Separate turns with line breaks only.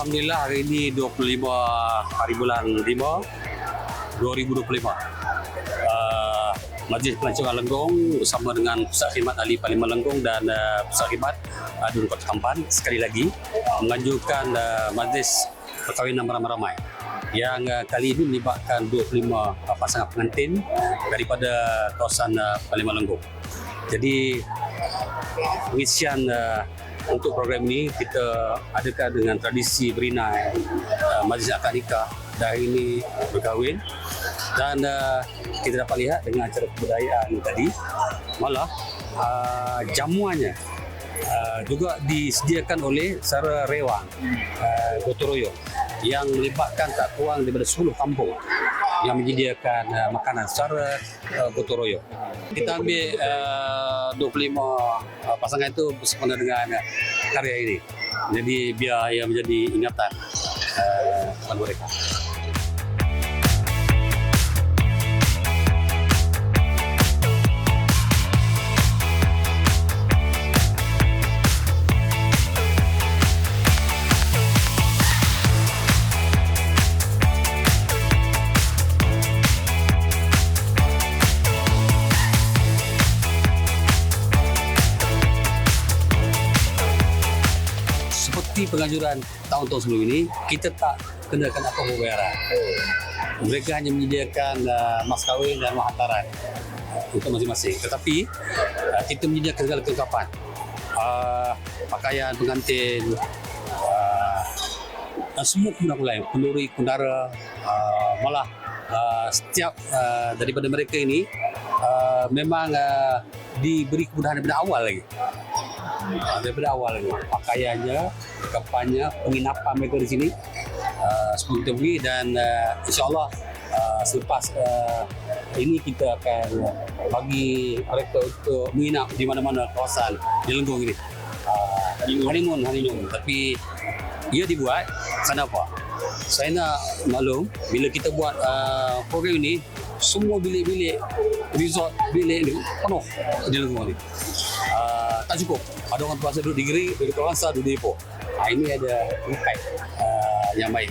Alhamdulillah hari ini 25 hari bulan 5 2025. Uh, Majlis Pelancongan Lenggong bersama dengan Pusat Khidmat Ahli Parlimen Lenggong dan uh, Pusat Khidmat uh, Dun Kota Kampan sekali lagi menganjurkan uh, majlis perkahwinan ramai-ramai yang uh, kali ini melibatkan 25 uh, pasangan pengantin daripada kawasan uh, Parlimen Lenggong. Jadi pengisian uh, untuk program ini kita adakan dengan tradisi berinai uh, majlis akad nikah hari ini berkahwin? Dan uh, kita dapat lihat dengan acara kebudayaan tadi malah uh, jamuannya uh, juga disediakan oleh Sara Rewang uh, Gotoroyo yang melibatkan tak kurang daripada 10 kampung yang menyediakan uh, makanan secara uh, gotong royong. Kita ambil uh, 25 uh, pasangan itu bersempena dengan uh, karya ini. Jadi biar ia menjadi ingatan uh, mereka. Seperti penganjuran tahun-tahun sebelum ini, kita tak kenakan apa pembayaran. Mereka hanya menyediakan uh, mas kahwin dan mas hantaran untuk masing-masing. Tetapi uh, kita menyediakan segala kelengkapan. Uh, pakaian pengantin, uh, dan semua kemudahan lain, penduri, kundara, uh, malah uh, setiap uh, daripada mereka ini uh, memang uh, diberi kemudahan daripada awal lagi. Uh, daripada awal lagi. Pakaiannya, kapannya, penginapan mereka di sini uh, sebelum kita pergi dan uh, insyaAllah uh, selepas uh, ini kita akan bagi mereka untuk menginap di mana-mana kawasan di Lenggong ini. Uh, honeymoon, honeymoon. Tapi ia dibuat kerana apa? Saya nak maklum bila kita buat uh, program ini semua bilik-bilik resort bilik ni penuh di Lenggong ni. Uh, tak cukup. Ada orang terpaksa duduk di Geri, duduk di Kawasan, duduk di Ipoh. Uh, ini ada impact uh, yang baik.